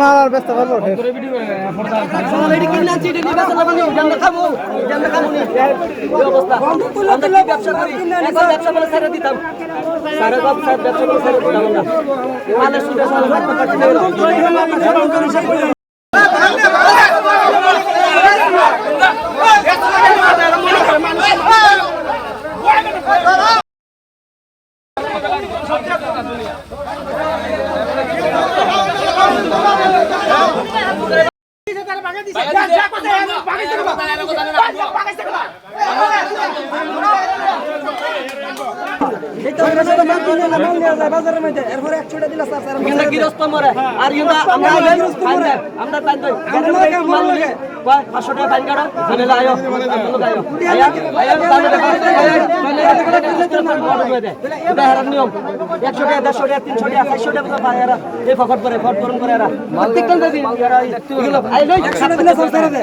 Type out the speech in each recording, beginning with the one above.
মাল আর ব্যস্ত পারব কিন্তু গৃহস্থ মরে আর কিন্তু আমরা ফাইন দেয় আমরা ফাইন দেয় পাঁচশো টাকা ফাইন কাটো? ঝামেলা আয়ো। নিয়ম। একশো টাকা দেড়শো টাকা তিনশো টাকা চারশো টাকা পায় এরা। এই ফকট করে ফট করে এরা। প্রত্যেকটা দেবি এরা এগুলো আই লই একশো টাকা দিলে সংসারে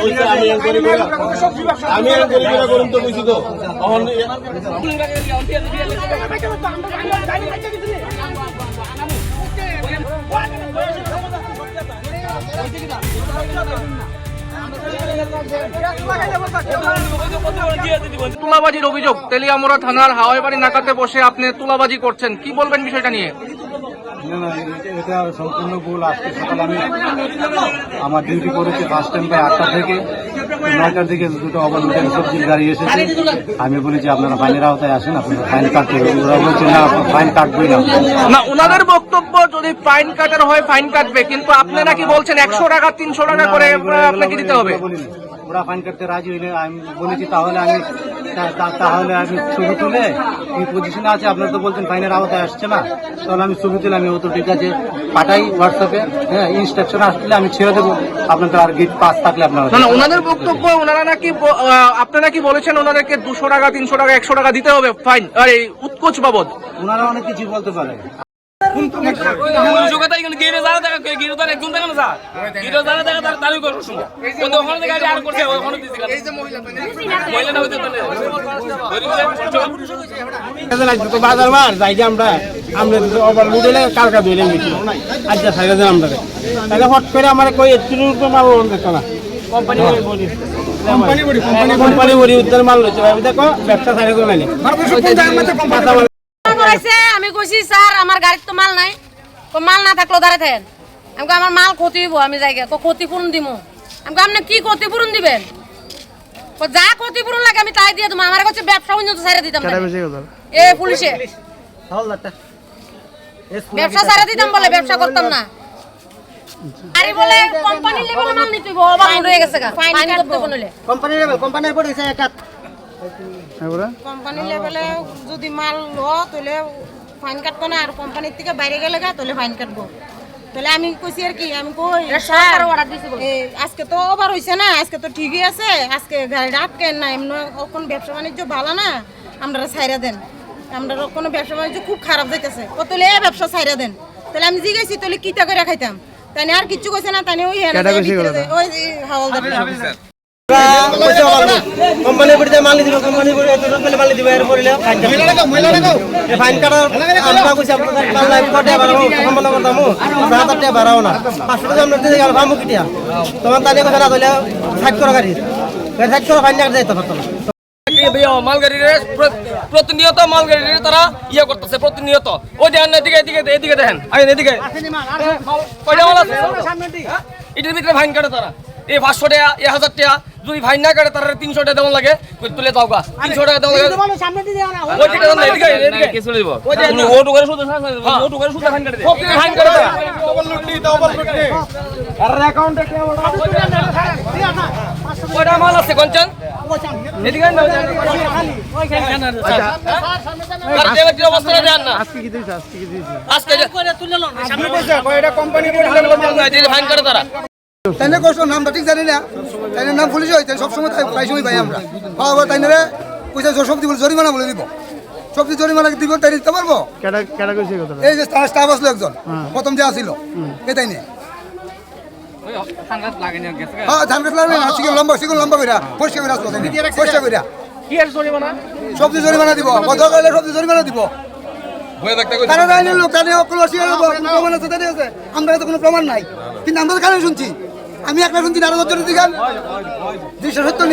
কইছে আমি এনকোয়ারি করে আমি করুন তো কইছি তো তুলাবাজির অভিযোগ তেলিয়ামোড়া থানার হাওয়াইবাড়ি নাকাতে বসে আপনি তুলাবাজি করছেন। কি বলবেন বিষয়টা নিয়ে? না না এটা- সম্পূর্ণ ভুল আজকে সকালে আমি আমার ডিউটি করেছি ফার্স্ট টাইম প্রায় আটটা থেকে। নয়টার দিকে দুটো অবলম্বন সবজির গাড়ি এসেছে। আমি বলেছি আপনারা ফাইনের আওতায় আসেন আপনারা ফাইন কাটতে ওরা বলছে না ফাইন কাটবই না। না ওনাদের বক্তব্য যদি ফাইন কাটার হয় ফাইন কাটবে। কিন্তু আপনি নাকি বলছেন একশো টাকা তিনশো টাকা করে আপনাকে দিতে হবে। ওরা ফাইন কাটতে রাজি হইলে আমি বলেছি তাহলে আমি তাহলে আমি ছবি তুলে এই পজিশনে আছে আপনারা তো বলছেন ফাইনের আওতায় আসছে না। তাহলে আমি ছবি তুলে আমি ও তো ঠিক আছে পাঠাই হোয়াটসঅ্যাপে হ্যাঁ ইনস্ট্রাকশন আসলে আমি ছেড়ে দেবো। আপনাদের আর গেট পাস থাকলে আপনারা না ওনাদের বক্তব্য ওনারা নাকি আপনারা কি বলেছেন ওনাদেরকে দুশো টাকা তিনশো টাকা একশো টাকা দিতে হবে? ফাইন আর এই উৎকোচ বাবদ। ওনারা অনেক কিছু বলতে পারে। যোগ্যতা এখানে গিয়ে যারা দেখা গিয়ে তার একজন দেখা না স্যার গিয়ে যারা দেখা তার তারই করব শুনো। কিন্তু ওখানে দেখা আর করছে ওখানে দিছি এই যে মহিলা মহিলা না হইতে তাহলে বাজার মার যাই যে আমরা আমরা ওভার লুডেলে কালকা ধুইলে মিটি আজ যা সাইডে আমরা। তাহলে হট করে আমার কই একটু মাল দেখো না। Company body company body company body. উত্তর মাল লইছে ভাই দেখো ব্যবসা সাইডে করে নাই? কথা বলে করাইছে আমি কইছি স্যার আমার গাড়ির তো মাল নাই। তো মাল না থাকল দাঁড়ায় থাকেন। আমাকে আমার মাল ক্ষতি হইব আমি যাই তো ক্ষতিপূরণ দিমু। আমাকে আপনি কি ক্ষতিপূরণ দিবেন? তো যা ক্ষতিপূরণ লাগে আমি তাই দিয়ে দেবো আমার কাছে ব্যবসা পর্যন্ত ছাড়ে দিতাম। এ পুলিশে। ব্যবসা ছাড়ে দিতাম বলে ব্যবসা করতাম না। আরে বলে কোম্পানি লেভেল মাল নিতে হইব আবার হয়ে গেছে গা। ফাইন করতে বলে কোম্পানি কোম্পানির পরে একাত কোম্পানি লেভেলে যদি মাল ল তাহলে ফাইন কাটবো না। আর কোম্পানির থেকে বাইরে গেলে গা তাহলে ফাইন কাটবো। তাহলে আমি কইছি আর কি আমি কই সরকার অর্ডার দিছি আজকে তো ওভার হইছে না আজকে তো ঠিকই আছে আজকে গাড়িটা আটকেন না। এমন কোন ব্যবসা বাণিজ্য ভালো না আমরা ছাইরা দেন। আমরা কোনো ব্যবসা বাণিজ্য খুব খারাপ যাইতেছে। ও তাহলে এ ব্যবসা ছাইরা দেন। তাহলে আমি জিগাইছি তাহলে কিটা করে খাইতাম? তাই আর কিচ্ছু কইছে না তাই ওই ওই হাওলদার কোম্পানি পড়ে মাল দিব কোম্পানি পড়ে এত রকম মাল দিব এর পড়লে ফাইন কাটার আমরা কইছি আপনাদের মাল নাই কটে বাড়াবো সম্বন্ধ করতাম আটটা বাড়াও না পাঁচশো টাকা আমরা দিতে গেল ফামু কিটিয়া তোমার তাদের কথা না তাহলে সাইড করো গাড়ি সাইড করো ফাইন কাটতে যাইতে না মালগাড়ির প্রতিনিয়ত মালগাড়ির তারা ইয়ে করতেছে প্রতিনিয়ত। ওই দেখেন এদিকে এদিকে এদিকে দেখেন। আইন এদিকে। কয়টা মাল আছে? হ্যাঁ? এটার ভিতরে ফাইন কাটে তারা। এই পাঁচশো টাকা এক হাজার টাকা যদি ফাইন না কাটে তারা তিনশো টাকা দেওয়া লাগে। তুলে দাও গা। তিনশো টাকা দেওয়া লাগে। কয়টা মাল আছে কঞ্চন? আজকে ফাইন করে তারা। তাই না কষ্ট? নামটা ঠিক জানি না। তাই নাম পুলিশ হয় তাই সবসময় তাই সময় পাই আমরা। পাওয়া পর তাই না পয়সা সবজি বলে জরিমানা বলে দিব। সবজি জরিমানা দিব তাই দিতে পারব? এই যে স্টাফ আসলো একজন। প্রথম যে আসিল। হ্যাঁ ধান গাছ লাগবে না সিগুন লম্বা সিগুন লম্বা কইরা পরিষ্কার করে আসলো পরিষ্কার কইরা। কি আর জরিমানা? সবজি জরিমানা দিব। কত কইলে সবজি জরিমানা দিব। তারা আইনের লোক তাদের অকল অস্বীকার করব কোনো প্রমাণ আছে তাদের আছে? আমরা তো কোনো প্রমাণ নাই। কিন্তু আমরা কানে শুনছি। আমি একটা শুনছি আরও দশজনের গান দুইশো সত্তর